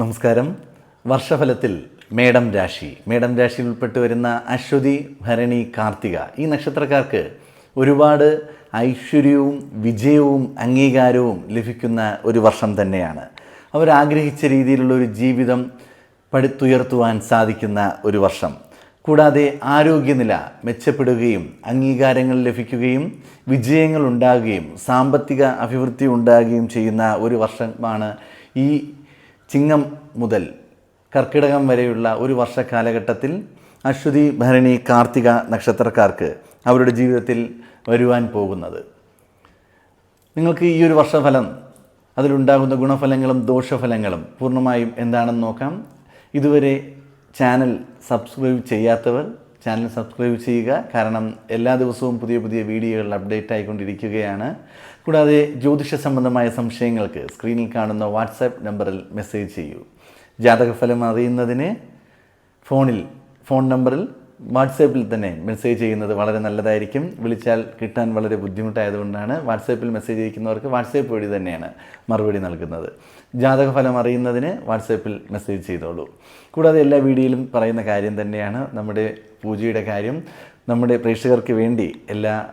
നമസ്കാരം. വർഷഫലത്തിൽ മേടം രാശി. മേടം രാശിയിൽ ഉൾപ്പെട്ട് വരുന്ന അശ്വതി ഭരണി കാർത്തിക ഈ നക്ഷത്രക്കാർക്ക് ഒരുപാട് ഐശ്വര്യവും വിജയവും അംഗീകാരവും ലഭിക്കുന്ന ഒരു വർഷം തന്നെയാണ്. അവരാഗ്രഹിച്ച രീതിയിലുള്ള ഒരു ജീവിതം പടുത്തുയർത്തുവാൻ സാധിക്കുന്ന ഒരു വർഷം. കൂടാതെ ആരോഗ്യനില മെച്ചപ്പെടുകയും അംഗീകാരങ്ങൾ ലഭിക്കുകയും വിജയങ്ങൾ ഉണ്ടാകുകയും സാമ്പത്തിക അഭിവൃദ്ധി ഉണ്ടാകുകയും ചെയ്യുന്ന ഒരു വർഷമാണ് ഈ ചിങ്ങം മുതൽ കർക്കിടകം വരെയുള്ള ഒരു വർഷ കാലഘട്ടത്തിൽ അശ്വതി ഭരണി കാർത്തിക നക്ഷത്രക്കാർക്ക് അവരുടെ ജീവിതത്തിൽ വരുവാൻ പോകുന്നത്. നിങ്ങൾക്ക് ഈ ഒരു വർഷഫലം അതിലുണ്ടാകുന്ന ഗുണഫലങ്ങളും ദോഷഫലങ്ങളും പൂർണമായും എന്താണെന്ന് നോക്കാം. ഇതുവരെ ചാനൽ സബ്സ്ക്രൈബ് ചെയ്യാത്തവർ ചാനൽ സബ്സ്ക്രൈബ് ചെയ്യുക. കാരണം എല്ലാ ദിവസവും പുതിയ പുതിയ വീഡിയോകൾ അപ്ഡേറ്റ് ആയിക്കൊണ്ടിരിക്കുകയാണ്. കൂടാതെ ജ്യോതിഷ സംബന്ധമായ സംശയങ്ങൾക്ക് സ്ക്രീനിൽ കാണുന്ന വാട്സാപ്പ് നമ്പറിൽ മെസ്സേജ് ചെയ്യൂ. ജാതകഫലം അറിയുന്നതിന് ഫോണിൽ ഫോൺ നമ്പറിൽ വാട്സാപ്പിൽ തന്നെ മെസ്സേജ് ചെയ്യുന്നത് വളരെ നല്ലതായിരിക്കും. വിളിച്ചാൽ കിട്ടാൻ വളരെ ബുദ്ധിമുട്ടായതുകൊണ്ടാണ് വാട്സാപ്പിൽ മെസ്സേജ് അയക്കുന്നവർക്ക് വാട്സാപ്പ് വഴി തന്നെയാണ് മറുപടി നൽകുന്നത്. ജാതകഫലം അറിയുന്നതിന് വാട്സാപ്പിൽ മെസ്സേജ് ചെയ്തോളൂ. കൂടാതെ എല്ലാ വീഡിയോയിലും പറയുന്ന കാര്യം തന്നെയാണ് നമ്മുടെ പൂജയുടെ കാര്യം. നമ്മുടെ പ്രേക്ഷകർക്ക് വേണ്ടി എല്ലാ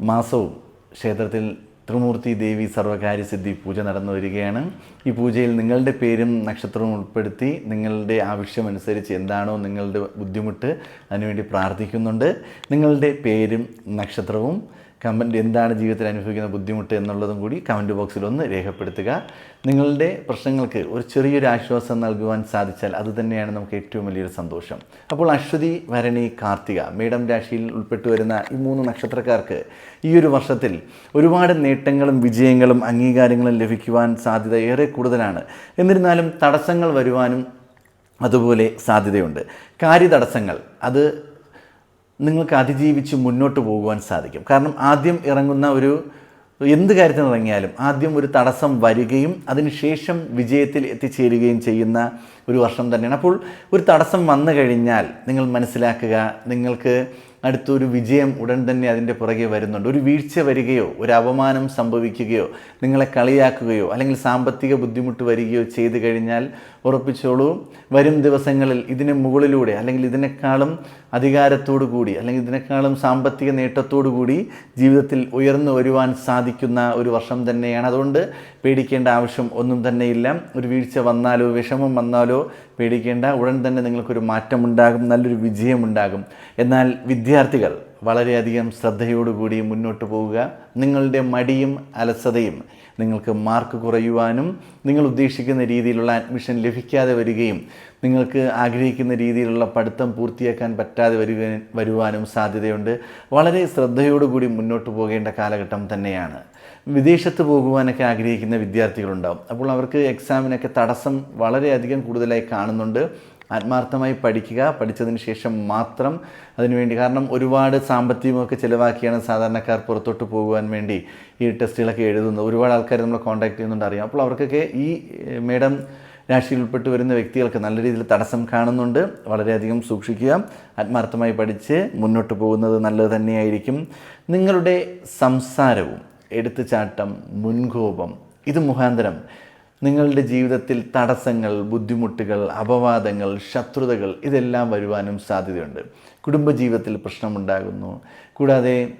മാസവും ക്ഷേത്രത്തിൽ ത്രിമൂർത്തി ദേവി സർവകാര്യസിദ്ധി പൂജ നടന്നു വരികയാണ്. ഈ പൂജയിൽ നിങ്ങളുടെ പേരും നക്ഷത്രവും ഉൾപ്പെടുത്തി നിങ്ങളുടെ ആവശ്യമനുസരിച്ച് എന്താണോ നിങ്ങളുടെ ബുദ്ധിമുട്ട് അതിനുവേണ്ടി പ്രാർത്ഥിക്കുന്നുണ്ട്. നിങ്ങളുടെ പേരും നക്ഷത്രവും കമന്റ് എന്താണ് ജീവിതത്തിൽ അനുഭവിക്കുന്ന ബുദ്ധിമുട്ട് എന്നുള്ളതും കൂടി കമന്റ് ബോക്സിൽ ഒന്ന് രേഖപ്പെടുത്തുക. നിങ്ങളുടെ പ്രശ്നങ്ങൾക്ക് ഒരു ചെറിയൊരു ആശ്വാസം നൽകുവാൻ സാധിച്ചാൽ അത് തന്നെയാണ് നമുക്ക് ഏറ്റവും വലിയൊരു സന്തോഷം. അപ്പോൾ അശ്വതി ഭരണി കാർത്തിക മേഡം രാശിയിൽ ഉൾപ്പെട്ടു വരുന്ന ഈ മൂന്ന് നക്ഷത്രക്കാർക്ക് ഈ ഒരു വർഷത്തിൽ ഒരുപാട് നേട്ടങ്ങളും വിജയങ്ങളും അംഗീകാരങ്ങളും ലഭിക്കുവാൻ സാധ്യത ഏറെ കൂടുതലാണ്. എന്നിരുന്നാലും തടസ്സങ്ങൾ വരുവാനും അതുപോലെ സാധ്യതയുണ്ട്. കാര്യതടസ്സങ്ങൾ അത് നിങ്ങൾക്ക് അതിജീവിച്ച് മുന്നോട്ട് പോകുവാൻ സാധിക്കും. കാരണം ആദ്യം ഇറങ്ങുന്ന ഒരു എന്ത് കാര്യത്തിന് ഇറങ്ങിയാലും ആദ്യം ഒരു തടസ്സം വരികയും അതിനുശേഷം വിജയത്തിൽ എത്തിച്ചേരുകയും ചെയ്യുന്ന ഒരു വർഷം തന്നെയാണ്. അപ്പോൾ ഒരു തടസ്സം വന്നു കഴിഞ്ഞാൽ നിങ്ങൾ മനസ്സിലാക്കുക നിങ്ങൾക്ക് അടുത്തൊരു വിജയം ഉടൻ തന്നെ അതിന്റെ പുറകെ വരുന്നുണ്ട്. ഒരു വീഴ്ച വരികയോ ഒരു അപമാനം സംഭവിക്കുകയോ നിങ്ങളെ കളിയാക്കുകയോ അല്ലെങ്കിൽ സാമ്പത്തിക ബുദ്ധിമുട്ട് വരികയോ ചെയ്തു കഴിഞ്ഞാൽ ഉറപ്പിച്ചോളൂ. വരും ദിവസങ്ങളിൽ ഇതിന് മുകളിലൂടെ അല്ലെങ്കിൽ ഇതിനേക്കാളും അധികാരത്തോടു കൂടി അല്ലെങ്കിൽ ഇതിനേക്കാളും സാമ്പത്തിക നേട്ടത്തോടു കൂടി ജീവിതത്തിൽ ഉയർന്നു വരുവാൻ സാധിക്കുന്ന ഒരു വർഷം തന്നെയാണ്. അതുകൊണ്ട് പേടിക്കേണ്ട ആവശ്യം ഒന്നും തന്നെയില്ല. ഒരു വീഴ്ച വന്നാലോ വിഷമം വന്നാലോ പേടിക്കേണ്ട. ഉടൻ തന്നെ നിങ്ങൾക്കൊരു മാറ്റമുണ്ടാകും നല്ലൊരു വിജയമുണ്ടാകും. എന്നാൽ വിദ്യാർത്ഥികൾ വളരെയധികം ശ്രദ്ധയോടുകൂടി മുന്നോട്ട് പോവുക. നിങ്ങളുടെ മടിയും അലസതയും നിങ്ങൾക്ക് മാർക്ക് കുറയുവാനും നിങ്ങൾ ഉദ്ദേശിക്കുന്ന രീതിയിലുള്ള അഡ്മിഷൻ ലഭിക്കാതെ വരികയും നിങ്ങൾക്ക് ആഗ്രഹിക്കുന്ന രീതിയിലുള്ള പഠിത്തം പൂർത്തിയാക്കാൻ പറ്റാതെ വരിക വരുവാനും സാധ്യതയുണ്ട്. വളരെ ശ്രദ്ധയോടുകൂടി മുന്നോട്ട് പോകേണ്ട കാലഘട്ടം തന്നെയാണ്. വിദേശത്ത് പോകുവാനൊക്കെ ആഗ്രഹിക്കുന്ന വിദ്യാർത്ഥികളുണ്ടാവും. അപ്പോൾ അവർക്ക് എക്സാമിനൊക്കെ തടസ്സം വളരെയധികം കൂടുതലായി കാണുന്നുണ്ട്. ആത്മാർത്ഥമായി പഠിക്കുക പഠിച്ചതിന് ശേഷം മാത്രം അതിനുവേണ്ടി കാരണം ഒരുപാട് സാമ്പത്തികമൊക്കെ ചിലവാക്കിയാണ് സാധാരണക്കാർ പുറത്തോട്ട് പോകുവാൻ വേണ്ടി ഈ ടെസ്റ്റുകളൊക്കെ എഴുതുന്നത്. ഒരുപാട് ആൾക്കാർ നമ്മളെ കോൺടാക്ട് ചെയ്യുന്നുണ്ട് അറിയാം. അപ്പോൾ അവർക്കൊക്കെ ഈ മേഡം രാശിയിൽ ഉൾപ്പെട്ട് വരുന്ന വ്യക്തികൾക്ക് നല്ല രീതിയിൽ തടസ്സം കാണുന്നുണ്ട്. വളരെയധികം സൂക്ഷിക്കുക. ആത്മാർത്ഥമായി പഠിച്ച് മുന്നോട്ട് പോകുന്നത് നല്ലത് തന്നെയായിരിക്കും. നിങ്ങളുടെ സംസാരവും എടുത്തുചാട്ടം മുൻകോപം ഇത് മുഖാന്തരം നിങ്ങളുടെ ജീവിതത്തിൽ തടസ്സങ്ങൾ ബുദ്ധിമുട്ടുകൾ അപവാദങ്ങൾ ശത്രുതകൾ ഇതെല്ലാം വരുവാനും സാധ്യതയുണ്ട്. കുടുംബജീവിതത്തിൽ പ്രശ്നമുണ്ടാകുന്നു. കൂടാതെ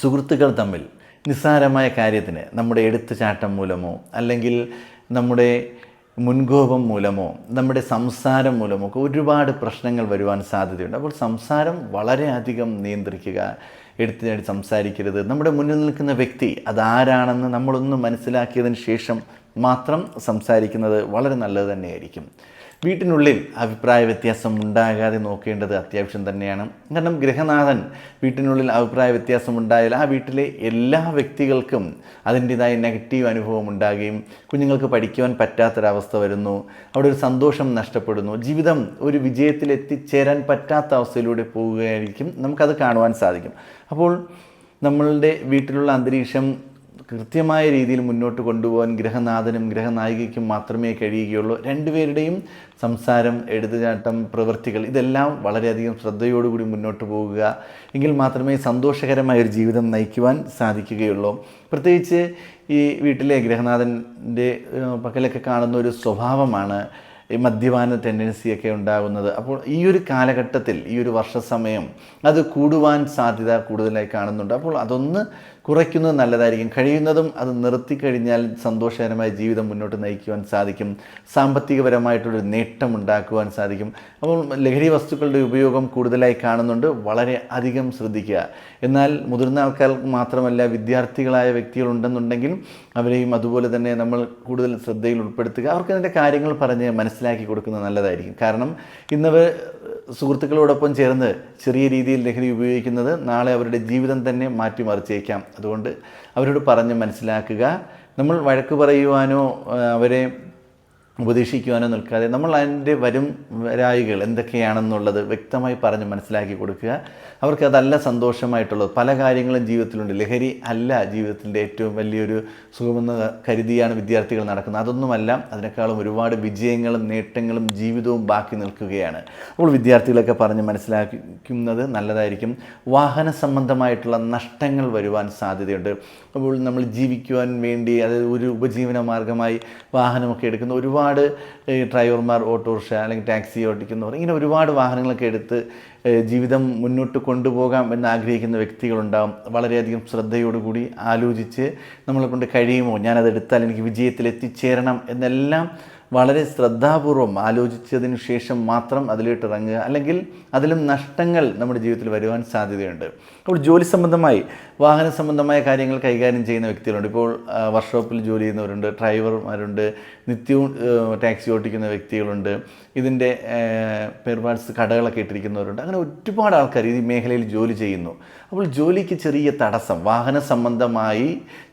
സുഹൃത്തുക്കൾ തമ്മിൽ നിസ്സാരമായ കാര്യത്തിന് നമ്മുടെ എടുത്തുചാട്ടം മൂലമോ അല്ലെങ്കിൽ നമ്മുടെ മുൻകോപം മൂലമോ നമ്മുടെ സംസാരം മൂലമോ ഒക്കെ ഒരുപാട് പ്രശ്നങ്ങൾ വരുവാൻ സാധ്യതയുണ്ട്. അപ്പോൾ സംസാരം വളരെയധികം നിയന്ത്രിക്കുക എടുത്തു നേടി സംസാരിക്കരുത്. നമ്മുടെ മുന്നിൽ നിൽക്കുന്ന വ്യക്തി അതാരാണെന്ന് നമ്മളൊന്ന് മനസ്സിലാക്കിയതിന് ശേഷം മാത്രം സംസാരിക്കുന്നത് വളരെ നല്ലത് തന്നെയായിരിക്കും. വീട്ടിനുള്ളിൽ അഭിപ്രായ വ്യത്യാസം ഉണ്ടാകാതെ നോക്കേണ്ടത് അത്യാവശ്യം തന്നെയാണ്. കാരണം ഗൃഹനാഥൻ വീട്ടിനുള്ളിൽ അഭിപ്രായ വ്യത്യാസം ഉണ്ടായാൽ ആ വീട്ടിലെ എല്ലാ വ്യക്തികൾക്കും അതിന്റെതായ നെഗറ്റീവ് അനുഭവം ഉണ്ടാകുകയും കുഞ്ഞുങ്ങൾക്ക് പഠിക്കുവാൻ പറ്റാത്തൊരവസ്ഥ വരുന്നു. അവിടെ ഒരു സന്തോഷം നഷ്ടപ്പെടുന്നു. ജീവിതം ഒരു വിജയത്തിൽ എത്തിച്ചേരാൻ പറ്റാത്ത അവസ്ഥയിലൂടെ പോവുകയായിരിക്കും നമുക്കത് കാണുവാൻ സാധിക്കും. അപ്പോൾ നമ്മളുടെ വീട്ടിലുള്ള അന്തരീക്ഷം കൃത്യമായ രീതിയിൽ മുന്നോട്ട് കൊണ്ടുപോകാൻ ഗ്രഹനാഥനും ഗ്രഹനായികയ്ക്കും മാത്രമേ കഴിയുകയുള്ളൂ. രണ്ടുപേരുടെയും സംസാരം എഴുതുചാട്ടം പ്രവൃത്തികൾ ഇതെല്ലാം വളരെയധികം ശ്രദ്ധയോടുകൂടി മുന്നോട്ട് പോകുക. എങ്കിൽ മാത്രമേ സന്തോഷകരമായ ഒരു ജീവിതം നയിക്കുവാൻ സാധിക്കുകയുള്ളൂ. പ്രത്യേകിച്ച് ഈ വീട്ടിലെ ഗ്രഹനാഥന്റെ പക്കലൊക്കെ കാണുന്ന ഒരു സ്വഭാവമാണ് ഈ മദ്യപാന ടെൻഡൻസിയൊക്കെ ഉണ്ടാകുന്നത്. അപ്പോൾ ഈ ഒരു കാലഘട്ടത്തിൽ ഈ ഒരു വർഷസമയം അത് കൂടുവാൻ സാധ്യത കൂടുതലായി കാണുന്നുണ്ട്. അപ്പോൾ അതൊന്ന് കുറയ്ക്കുന്നത് നല്ലതായിരിക്കും. കഴിയുന്നതും അത് നിർത്തി കഴിഞ്ഞാൽ സന്തോഷകരമായ ജീവിതം മുന്നോട്ട് നയിക്കുവാൻ സാധിക്കും. സാമ്പത്തികപരമായിട്ടൊരു നേട്ടം ഉണ്ടാക്കുവാൻ സാധിക്കും. അപ്പോൾ ലഹരി വസ്തുക്കളുടെ ഉപയോഗം കൂടുതലായി കാണുന്നുണ്ട്. വളരെ അധികം ശ്രദ്ധിക്കുക. എന്നാൽ മുതിർന്ന ആൾക്കാർക്ക് മാത്രമല്ല വിദ്യാർത്ഥികളായ വ്യക്തികളുണ്ടെന്നുണ്ടെങ്കിൽ അവരെയും അതുപോലെ തന്നെ നമ്മൾ കൂടുതൽ ശ്രദ്ധയിൽ ഉൾപ്പെടുത്തുക. അവർക്ക് അതിന്റെ കാര്യങ്ങൾ പറഞ്ഞ് മനസ്സിലാക്കി കൊടുക്കുന്നത് നല്ലതായിരിക്കും. കാരണം ഇന്നവർ സുഹൃത്തുക്കളോടൊപ്പം ചേർന്ന് ചെറിയ രീതിയിൽ ലഹരി ഉപയോഗിക്കുന്നത് നാളെ അവരുടെ ജീവിതം തന്നെ മാറ്റിമറിച്ചേക്കാം. അതുകൊണ്ട് അവരോട് പറഞ്ഞ് മനസ്സിലാക്കുക. നമ്മൾ വഴക്ക് പറയുവാനോ അവരെ ഉപദേശിക്കുവാനോ നിൽക്കാതെ നമ്മൾ അതിന്റെ വരും വരായികൾ എന്തൊക്കെയാണെന്നുള്ളത് വ്യക്തമായി പറഞ്ഞ് മനസ്സിലാക്കി കൊടുക്കുക. അവർക്ക് അതല്ല സന്തോഷമായിട്ടുള്ളത്. പല കാര്യങ്ങളും ജീവിതത്തിലുണ്ട്. ലഹരി അല്ല ജീവിതത്തിന്റെ ഏറ്റവും വലിയൊരു സുഖമെന്ന് കരുതിയാണ് വിദ്യാർത്ഥികൾ നടക്കുന്നത്. അതൊന്നുമല്ല അതിനേക്കാളും ഒരുപാട് വിജയങ്ങളും നേട്ടങ്ങളും ജീവിതവും ബാക്കി നിൽക്കുകയാണ്. അപ്പോൾ വിദ്യാർത്ഥികളൊക്കെ പറഞ്ഞ് മനസ്സിലാക്കുന്നത് നല്ലതായിരിക്കും. വാഹന സംബന്ധമായിട്ടുള്ള നഷ്ടങ്ങൾ വരുവാൻ സാധ്യതയുണ്ട്. അപ്പോൾ നമ്മൾ ജീവിക്കുവാൻ വേണ്ടി അതായത് ഒരു ഉപജീവന മാർഗമായി വാഹനമൊക്കെ എടുക്കുന്ന ഒരുപാട് ഈ ഡ്രൈവർമാർ ഓട്ടോറിക്ഷ അല്ലെങ്കിൽ ടാക്സി ഓടിക്കുന്നവർ ഇങ്ങനെ ഒരുപാട് വാഹനങ്ങളൊക്കെ എടുത്ത് ജീവിതം മുന്നോട്ട് കൊണ്ടുപോകാം എന്ന് ആഗ്രഹിക്കുന്ന വ്യക്തികളുണ്ടാകും വളരെയധികം ശ്രദ്ധയോടുകൂടി ആലോചിച്ച് നമ്മളെ കൊണ്ട് കഴിയുമോ? ഞാനത് എടുത്താൽ എനിക്ക് വിജയത്തിൽ എത്തിച്ചേരണം എന്നെല്ലാം വളരെ ശ്രദ്ധാപൂർവം ആലോചിച്ചതിന് ശേഷം മാത്രം അതിലോട്ട് ഇറങ്ങുക. അല്ലെങ്കിൽ അതിലും നഷ്ടങ്ങൾ നമ്മുടെ ജീവിതത്തിൽ വരുവാൻ സാധ്യതയുണ്ട്. അപ്പോൾ ജോലി സംബന്ധമായി വാഹന സംബന്ധമായ കാര്യങ്ങൾ കൈകാര്യം ചെയ്യുന്ന വ്യക്തികളുണ്ട്. ഇപ്പോൾ വർക്ക്ഷോപ്പിൽ ജോലി ചെയ്യുന്നവരുണ്ട് ഡ്രൈവർമാരുണ്ട് നിത്യവും ടാക്സി ഓടിക്കുന്ന വ്യക്തികളുണ്ട്. ഇതിന്റെ പെയർ പാർട്സ് കടകളൊക്കെ ഇട്ടിരിക്കുന്നവരുണ്ട്. അങ്ങനെ ഒരുപാട് ആൾക്കാർ ഈ മേഖലയിൽ ജോലി ചെയ്യുന്നു. അപ്പോൾ ജോലിക്ക് ചെറിയ തടസ്സം വാഹന സംബന്ധമായി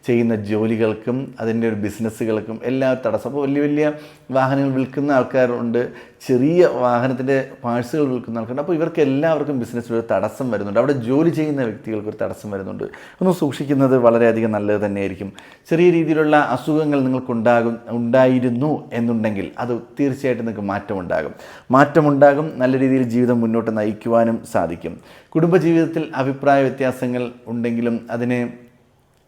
ചെയ്യുന്ന ജോലികൾക്കും അതിന്റെ ഒരു ബിസിനസ്സുകൾക്കും എല്ലാ തടസ്സം. അപ്പോൾ വലിയ വലിയ വാഹനങ്ങൾ വിൽക്കുന്ന ആൾക്കാരുണ്ട്. ചെറിയ വാഹനത്തിന്റെ പാഴ്സുകൾ വിൽക്കുന്ന ആൾക്കാരുണ്ട്. അപ്പോൾ ഇവർക്ക് എല്ലാവർക്കും ബിസിനസ്സിൽ ഒരു തടസ്സം വരുന്നുണ്ട്. അവിടെ ജോലി ചെയ്യുന്ന വ്യക്തികൾക്ക് ഒരു തടസ്സം വരുന്നുണ്ട്. ഒന്ന് സൂക്ഷിക്കുന്നത് വളരെയധികം നല്ലത് തന്നെയായിരിക്കും. ചെറിയ രീതിയിലുള്ള അസുഖങ്ങൾ നിങ്ങൾക്കുണ്ടാകും ഉണ്ടായിരുന്നു എന്നുണ്ടെങ്കിൽ അത് തീർച്ചയായിട്ടും നിങ്ങൾക്ക് മാറ്റമുണ്ടാകും. മാറ്റമുണ്ടാകും നല്ല രീതിയിൽ ജീവിതം മുന്നോട്ട് നയിക്കുവാനും സാധിക്കും. കുടുംബജീവിതത്തിൽ അഭിപ്രായ വ്യത്യാസങ്ങൾ ഉണ്ടെങ്കിലും അതിനെ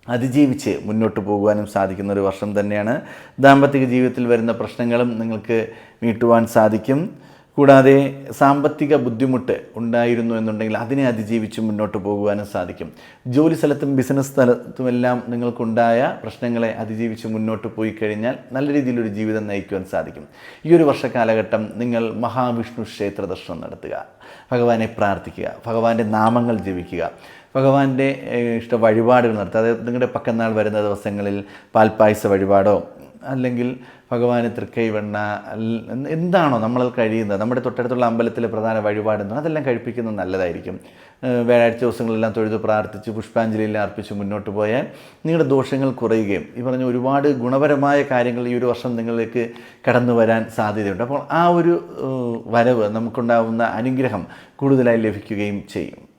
അതിജീവിച്ച് മുന്നോട്ട് പോകുവാനും സാധിക്കുന്ന ഒരു വർഷം തന്നെയാണ്. ദാമ്പത്തിക ജീവിതത്തിൽ വരുന്ന പ്രശ്നങ്ങളും നിങ്ങൾക്ക് മീട്ടുവാൻ സാധിക്കും. കൂടാതെ സാമ്പത്തിക ബുദ്ധിമുട്ട് ഉണ്ടായിരുന്നു എന്നുണ്ടെങ്കിൽ അതിനെ അതിജീവിച്ച് മുന്നോട്ട് പോകുവാനും സാധിക്കും. ജോലി സ്ഥലത്തും ബിസിനസ് സ്ഥലത്തുമെല്ലാം നിങ്ങൾക്കുണ്ടായ പ്രശ്നങ്ങളെ അതിജീവിച്ച് മുന്നോട്ട് പോയി കഴിഞ്ഞാൽ നല്ല രീതിയിലൊരു ജീവിതം നയിക്കുവാൻ സാധിക്കും. ഈ ഒരു വർഷകാലഘട്ടം നിങ്ങൾ മഹാവിഷ്ണു ക്ഷേത്ര ദർശനം നടത്തുക. ഭഗവാനെ പ്രാർത്ഥിക്കുക. ഭഗവാന്റെ നാമങ്ങൾ ജപിക്കുക. ഭഗവാന്റെ ഇഷ്ട വഴിപാടുകൾ നടത്തുക. അതായത് നിങ്ങളുടെ പക്കന്നാൾ വരുന്ന ദിവസങ്ങളിൽ പാൽപ്പായസ വഴിപാടോ അല്ലെങ്കിൽ ഭഗവാന് തൃക്കൈവെണ്ണ വെണ്ണ എന്താണോ നമ്മൾ കഴിയുന്നത്. നമ്മുടെ തൊട്ടടുത്തുള്ള അമ്പലത്തിലെ പ്രധാന വഴിപാട് എന്താണ്? അതെല്ലാം കഴിപ്പിക്കുന്നത് നല്ലതായിരിക്കും. വ്യാഴാഴ്ച ദിവസങ്ങളെല്ലാം തൊഴുത് പ്രാർത്ഥിച്ച് പുഷ്പാഞ്ജലിയെല്ലാം അർപ്പിച്ച് മുന്നോട്ട് പോയാൽ നിങ്ങളുടെ ദോഷങ്ങൾ കുറയുകയും ഈ പറഞ്ഞ ഒരുപാട് ഗുണപരമായ കാര്യങ്ങൾ ഈ ഒരു വർഷം നിങ്ങളിലേക്ക് കടന്നു വരാൻ സാധ്യതയുണ്ട്. അപ്പോൾ ആ ഒരു വരവ് നമുക്കുണ്ടാവുന്ന അനുഗ്രഹം കൂടുതലായി ലഭിക്കുകയും ചെയ്യും.